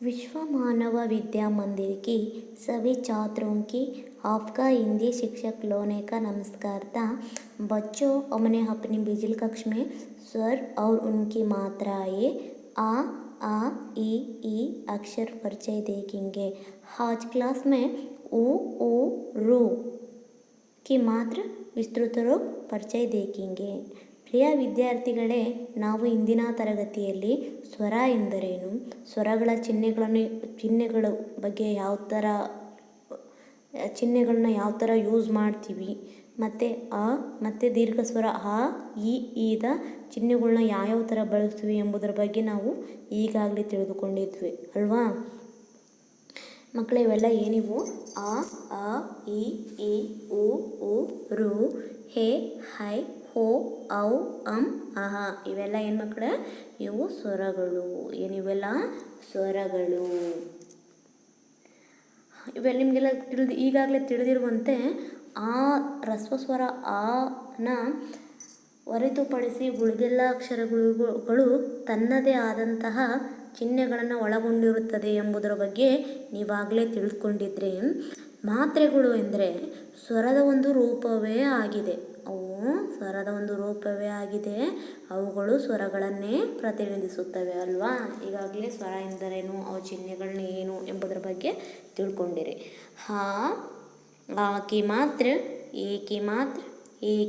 विश्व मानव विद्या मंदिर की सभी छात्रों की आपका हिंदी शिक्षक लोने का नमस्कार था बच्चों, हमने अपनी बिजल कक्ष में स्वर और उनकी मात्राएँ आ आ, ई ई अक्षर परिचय देखेंगे। आज क्लास में उ ऊ रू की मात्र विस्तृत रूप परिचय देखेंगे। ಪ್ರಿಯ ವಿದ್ಯಾರ್ಥಿಗಳೇ, ನಾವು ಇಂದಿನ ತರಗತಿಯಲ್ಲಿ ಸ್ವರ ಎಂದರೇನು? ಸ್ವರಗಳ ಚಿಹ್ನೆಗಳನ್ನು, ಚಿಹ್ನೆಗಳ ಬಗ್ಗೆ ಯಾವ ಥರ, ಚಿಹ್ನೆಗಳನ್ನ ಯಾವ ಥರ ಯೂಸ್ ಮಾಡ್ತೀವಿ? ಮತ್ತು ಆ, ಮತ್ತು ದೀರ್ಘ ಸ್ವರ ಆ, ಈ ಈದ ಚಿಹ್ನೆಗಳ್ನ ಯಾವ್ಯಾವ ಥರ ಬಳಸ್ತೀವಿ ಎಂಬುದರ ಬಗ್ಗೆ ನಾವು ಈಗಾಗಲೇ ತಿಳಿದುಕೊಂಡಿದ್ವಿ, ಅಲ್ವಾ? ಮಕ್ಕಳೇ ಇವೆಲ್ಲ ಏನಿವು? ಆ ಅ ಇ ಈ, ಉ ಉ, ರು, ಹೇ, ಹೈ ಹೋ, ಔ, ಅಂ, ಅಹ. ಇವೆಲ್ಲ ಏನು ಮಕ್ಕಳ ಇವು ಸ್ವರಗಳು. ಏನಿವೆಲ್ಲ ಸ್ವರಗಳು. ಇವೆಲ್ಲ ನಿಮಗೆಲ್ಲ ತಿಳಿದು ಈಗಾಗಲೇ ತಿಳಿದಿರುವಂತೆ ಆ ರಸ್ವಸ್ವರ ಆನ ಹೊರತುಪಡಿಸಿ ಉಳಿದೆಲ್ಲ ಅಕ್ಷರಗಳು ತನ್ನದೇ ಆದಂತಹ ಚಿಹ್ನೆಗಳನ್ನು ಒಳಗೊಂಡಿರುತ್ತದೆ ಎಂಬುದರ ಬಗ್ಗೆ ನೀವಾಗಲೇ ತಿಳ್ಕೊಂಡಿದ್ರೆ. ಮಾತ್ರೆಗಳು ಎಂದರೆ ಸ್ವರದ ಒಂದು ರೂಪವೇ ಆಗಿದೆ. ಅವು ಸ್ವರದ ಒಂದು ರೂಪವೇ ಆಗಿದೆ. ಅವುಗಳು ಸ್ವರಗಳನ್ನೇ ಪ್ರತಿನಿಧಿಸುತ್ತವೆ ಅಲ್ವಾ? ಈಗಾಗಲೇ ಸ್ವರ ಎಂದರೇನು? ಅವು ಚಿಹ್ನೆಗಳನ್ನ ಏನು ಎಂಬುದರ ಬಗ್ಗೆ ತಿಳ್ಕೊಂಡಿರಿ. ಹಾ ಆ ಕಿ ಮಾತ್ರ, ಏಕಿ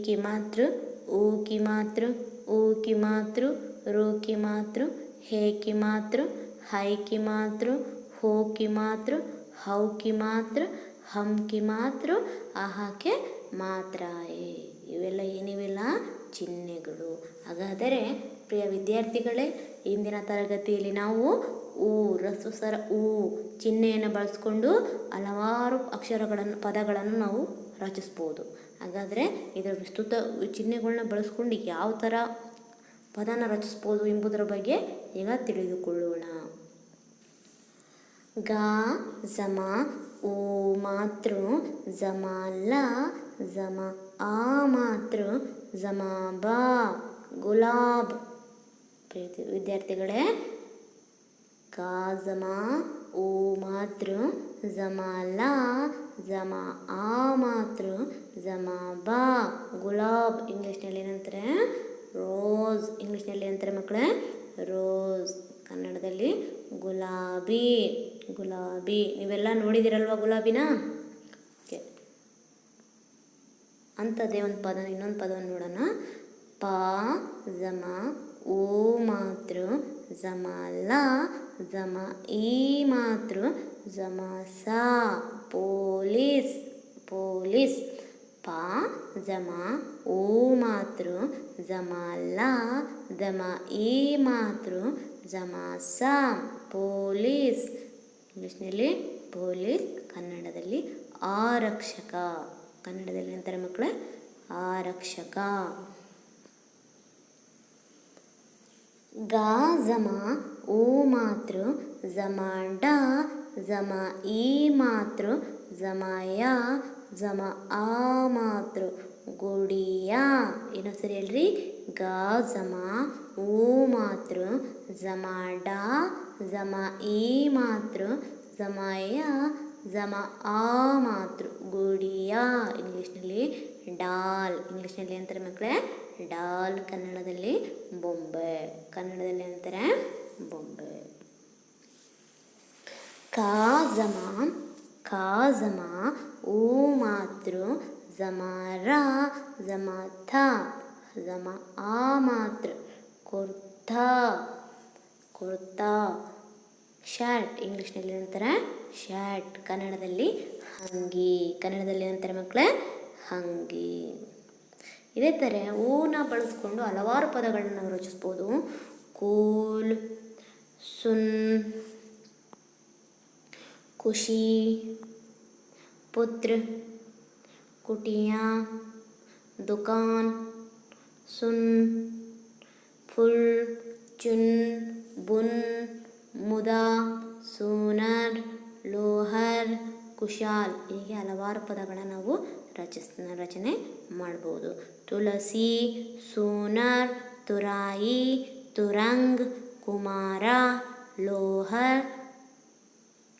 ಕಿ ಮಾತ್ರ, ಊಕಿ ಮಾತ್ರ ಊಕಿ ಮಾತ್ರ, ರೂಕಿ ಮಾತ್ರ, ಹೇಕಿ ಮಾತ್ರ ಹೇ ಕಿ ಮಾತ್ರ ಹೈ ಕಿ ಮಾತ್ರ ಹೋ ಕಿ ಮಾತ್ರ ಹೌ ಕಿ ಮಾತ್ರ ಹಮ್ ಕಿ ಮಾತ್ರ ಏ. ಇವೆಲ್ಲ ಏನಿವೆಲ್ಲ? ಚಿಹ್ನೆಗಳು. ಹಾಗಾದರೆ, ಪ್ರಿಯ ವಿದ್ಯಾರ್ಥಿಗಳೇ, ಇಂದಿನ ತರಗತಿಯಲ್ಲಿ ನಾವು ಊ ರಸುಸರ ಊ ಚಿಹ್ನೆಯನ್ನು ಬಳಸ್ಕೊಂಡು ಹಲವಾರು ಅಕ್ಷರಗಳನ್ನು, ಪದಗಳನ್ನು ನಾವು ರಚಿಸ್ಬೋದು. ಹಾಗಾದರೆ, ಇದರ ವಿಸ್ತೃತ ಚಿಹ್ನೆಗಳನ್ನ ಬಳಸ್ಕೊಂಡು ಯಾವ ಥರ ಪದನ ರಚಿಸ್ಬೋದು ಎಂಬುದರ ಬಗ್ಗೆ ಈಗ ತಿಳಿದುಕೊಳ್ಳೋಣ. ಗ ಜಮ ಊ ಮಾತೃ ಜಮ ಲ ಜಮ ಆ ಮಾತ್ರ ಜಮಾಬಾ ಗುಲಾಬ್. ಪ್ರೀತಿ, ವಿದ್ಯಾರ್ಥಿಗಳೇ ಕಾಜಮಾ ಓ ಮಾತ್ರ ಜಮಾಲಾ ಜಮಾ ಆ ಮಾತ್ರ ಜಮಾಬಾ ಗುಲಾಬ್ ಇಂಗ್ಲೀಷ್ನಲ್ಲಿ ಏನಂತಾರೆ? ರೋಸ್ ಇಂಗ್ಲೀಷ್ನಲ್ಲಿ ಏನಂತಾರೆ ಮಕ್ಕಳೇ? ರೋಸ್ ಕನ್ನಡದಲ್ಲಿ ಗುಲಾಬಿ ಗುಲಾಬಿ. ನೀವೆಲ್ಲ ನೋಡಿದಿರಲ್ವಾ ಗುಲಾಬಿನ? ಅಂಥದ್ದೇ ಒಂದು ಪದ ಇನ್ನೊಂದು ಪದವನ್ನು ನೋಡೋಣ. ಪ ಜಮ ಓ ಮಾತೃ ಜಮ ಲ ಜಮ ಈ ಮಾತೃ ಜಮ ಸ, ಪೊಲೀಸ್ ಪೊಲೀಸ್. ಪ ಜಮ ಓ ಮಾತೃ ಜಮ ಲ ಜಮ ಈ ಮಾತೃ ಜಮ ಸ, ಪೊಲೀಸ್. ಇಂಗ್ಲೀಷ್ನಲ್ಲಿ ಪೊಲೀಸ್, ಕನ್ನಡದಲ್ಲಿ ಆರಕ್ಷಕ. ಕನ್ನಡದಲ್ಲಿ ಅಂತಾರೆ ಮಕ್ಕಳ ಆರಕ್ಷಕ. ಗ, ಜಮ ಓ ಮಾತೃ, ಜಮ, ಡ, ಜಮ, ಈ ಮಾತೃ, ಜಮ, ಯ, ಜಮ, ಆ ಮಾತೃ ಗುಡಿಯ ಇನ್ನೊಂದು ಸರಿ ಹೇಳ್ರಿ. ಗ, ಜಮ ಓ ಮಾತೃ, ಜಮ, ಡ, ಜಮ, ಈ ಮಾತೃ, ಜಮ, ಯ ಜಮ ಆ ಮಾತೃ ಗುಡಿಯ ಇಂಗ್ಲೀಷ್ನಲ್ಲಿ ಡಾಲ್. ಇಂಗ್ಲೀಷ್ನಲ್ಲಿ ಅಂತಾರೆ ಮಕ್ಕಳೇ, ಡಾಲ್ ಕನ್ನಡದಲ್ಲಿ ಬೊಂಬೆ. ಕನ್ನಡದಲ್ಲಿ ಅಂತಾರೆ ಬೊಂಬೆ. ಕಾ ಜಮ ಕಾ ಜಮ ಓ ಮಾತೃ ಜಮ ರ, ಜಮ ಥ, ಜಮ ಆ ಮಾತೃ ಕುರ್ತಾ ಕುರ್ತಾ ಶರ್ಟ್ ಇಂಗ್ಲೀಷ್ನಲ್ಲಿ ನಂತರ ಶರ್ಟ್ ಕನ್ನಡದಲ್ಲಿ ಹಂಗಿ, ಕನ್ನಡದಲ್ಲಿ ನಂತರ ಮಕ್ಕಳೇ ಹಂಗಿ. ಇದೇ ಥರ ಹೂನ ಬಳಸ್ಕೊಂಡು ಹಲವಾರು ಪದಗಳನ್ನು ನಾವು ರಚಿಸ್ಬೋದು. ಕೂಲ್, ಸುನ್, ಖುಷಿ, ಪುತ್ರ, ಕುಟಿಯಾ, ದುಕಾನ್, ಸುನ್, ಫುಲ್, ಚುನ್, ಬುನ್. ಮುದಾ, ಸೂನರ್, ಲೋಹರ್, ಕುಶಾಲ್ ಹೀಗೆ ಹಲವಾರು ಪದಗಳನ್ನು ನಾವು ರಚಿಸ್, ರಚನೆ ಮಾಡ್ಬೋದು. ತುಳಸಿ ಸೂನರ್, ತುರಾಯಿ, ತುರಂಗ್, ಕುಮಾರ, ಲೋಹರ್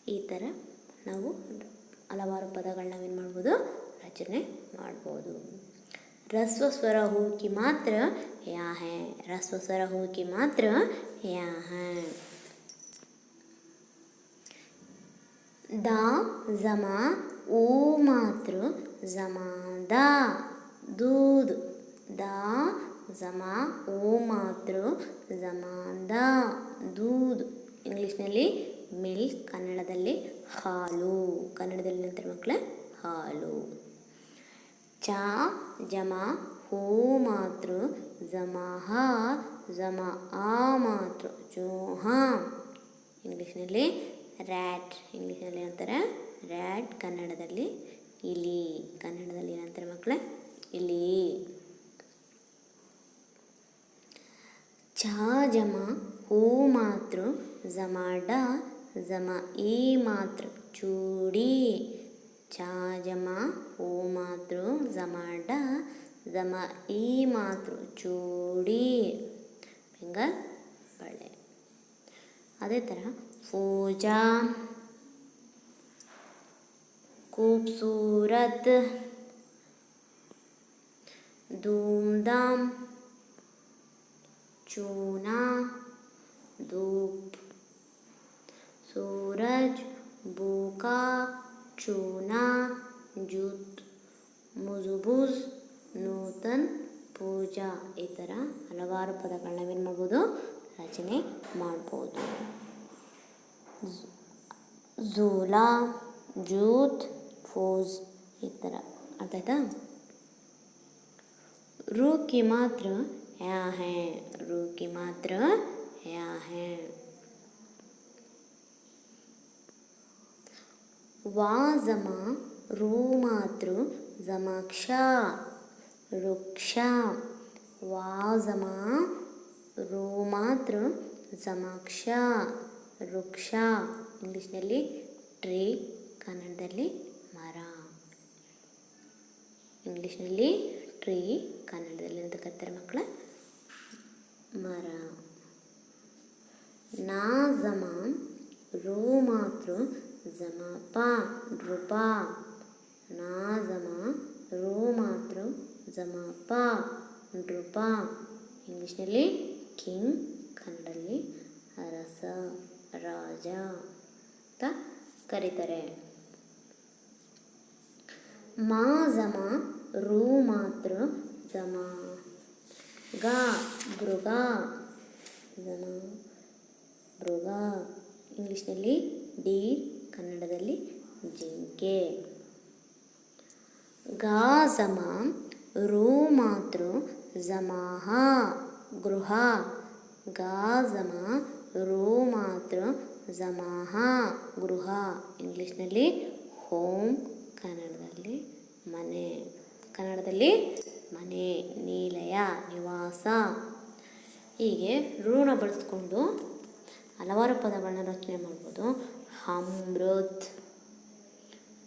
ಈ ಥರ ನಾವು ಹಲವಾರು ಪದಗಳನ್ನ ನಾವೇನು ಮಾಡ್ಬೋದು? ರಚನೆ ಮಾಡ್ಬೋದು. ರಸ್ವ ಸ್ವರ ಹೂಕಿ ಮಾತ್ರ ಯಾ ಹೇ? ರಸ್ವ ಸ್ವರ ಹೂಕಿ ಮಾತ್ರ ಯಾ ಹೇ? ದ ಜಮಾ ಓ ಮಾತೃ ಜಮಾ ದಾ ದೂದ್. ದ ಜಮಾ ಓ ಮಾತೃ ಜಮಾದ ದೂದ್. ಇಂಗ್ಲೀಷ್ನಲ್ಲಿ ಮಿಲ್ಕ್, ಕನ್ನಡದಲ್ಲಿ ಹಾಲು. ಕನ್ನಡದಲ್ಲಿ ನಂತರ ಮಕ್ಕಳೇ? ಹಾಲು. ಚ, ಜಮಾ, ಹೂ ಮಾತೃ ಜಮಹ ಜಮ ಆ ಮಾತೃ ಜೋಹ ಇಂಗ್ಲೀಷ್ನಲ್ಲಿ ರ್ಯಾಟ್ ಇಂಗ್ಲೀಷಲ್ಲಿ ಏನಂತಾರೆ ರ್ಯಾಟ್ ಕನ್ನಡದಲ್ಲಿ ಇಲಿ. ಕನ್ನಡದಲ್ಲಿ ಏನಂತಾರೆ ಮಕ್ಕಳೇ? ಇಲಿ. ಚಾ ಜಮ, ಹೂ ಮಾತ್ರ ಜಮಾಡ ಜಮ ಈ ಮಾತ್ರ ಚೂಡಿ. ಚಾ ಜಮ, ಹೂ ಮಾತ್ರ ಜಮಾಡ ಜಮ ಈ ಮಾತ್ರ ಚೂಡಿ. ಹಿಂಗ ಬಳೆ. ಅದೇ ಥರ ಪೂಜಾ खूबसूरत धूमधाम चूना धूप सूरज बूका चूना जूत ಮುಜುಬುಜ್ ನೂತನ್ ಪೂಜಾ ಈ ಥರ ಹಲವಾರು ಪದಗಳನ್ನ ನಾವೇನು ಮಾಡ್ಬೋದು ರಚನೆ ಮಾಡ್ಬೋದು ಝೂಲಾ ಜೂತ್ ಫೋಜ್ ಈ ಥರ ಅರ್ಥ ಆಯ್ತಾ ರೂ की ಮಾತ್ರ ಯಾ ಹೇ ರೂ की ಮಾತ್ರ ಯಾ ಹೇ ವಾ ಜಮ ರೂ ಮಾತ್ರ ಜಮಾಕ್ಷ ವೃಕ್ಷ ವಾ ಜಮ ರೂ ಮಾತ್ರ ಜಮಾಕ್ಷ ವೃಕ್ಷ. ಇಂಗ್ಲೀಷ್ನಲ್ಲಿ ಟ್ರೀ, ಕನ್ನಡದಲ್ಲಿ ಮರ. ಇಂಗ್ಲೀಷ್ನಲ್ಲಿ ಟ್ರೀ, ಕನ್ನಡದಲ್ಲಿ ಅಂತ ಕರೀತಾರೆ ಮಕ್ಕಳ. ಮರ. ನಾ ಜಮ, ರೂ ಮಾತ್ರ ಜಮ ಪ ನೃಪ ನಾ ಜಮ, ರೂ ಮಾತ್ರ ಜಮ ಪ ನೃಪ ಇಂಗ್ಲೀಷ್ನಲ್ಲಿ ಕಿಂಗ್, ಕನ್ನಡದಲ್ಲಿ ಅರಸ ರಾಜ ಅಂತ ಕರೀತಾರೆ. ಮಾ ಜಮ, ರೂ ಮಾತೃ ಜಮ. ಗ, ಮೃಗ ಜಮ ಮೃಗ. ಇಂಗ್ಲೀಷ್ನಲ್ಲಿ ಡಿ, ಕನ್ನಡದಲ್ಲಿ ಜಿಂಕೆ. ಗಾ, ಜಮ, ರೂ ಮಾತೃ ಜಮಾಹ, ಗೃಹ. ಗಾ, ಜಮ, ರೂ ಮಾತ್ರ ಜಮಾಹ ಗೃಹ ಇಂಗ್ಲೀಷ್ನಲ್ಲಿ ಹೋಮ್, ಕನ್ನಡದಲ್ಲಿ ಮನೆ ಕನ್ನಡದಲ್ಲಿ ಮನೆ, ನಿಲಯ, ನಿವಾಸ. ಹೀಗೆ ಋಣ ಬಳಸ್ಕೊಂಡು ಹಲವಾರು ಪದಗಳನ್ನ ರಚನೆ ಮಾಡ್ಬೋದು. ಅಮೃತ್,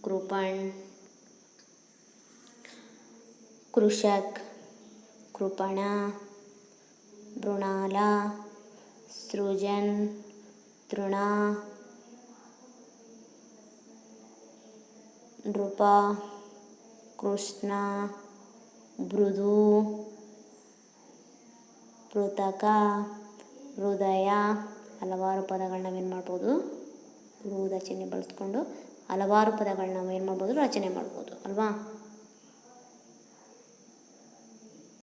ಕೃಪಣ್, ಕೃಷಕ್, ಕೃಪಣ ಮೃಣಾಲ ಸೃಜನ್. ತೃಣ ನೃಪ ಕೃಷ್ಣ ಮೃದು ಪೃತಕ ಹೃದಯ ಹಲವಾರು ಪದಗಳನ್ನ ನಾವೇನು ಮಾಡ್ಬೋದು? ಋ ರಚನೆ ಬಳಸ್ಕೊಂಡು ಹಲವಾರು ಪದಗಳನ್ನ ನಾವೇನು ಮಾಡ್ಬೋದು? ರಚನೆ ಮಾಡ್ಬೋದು, ಅಲ್ವಾ?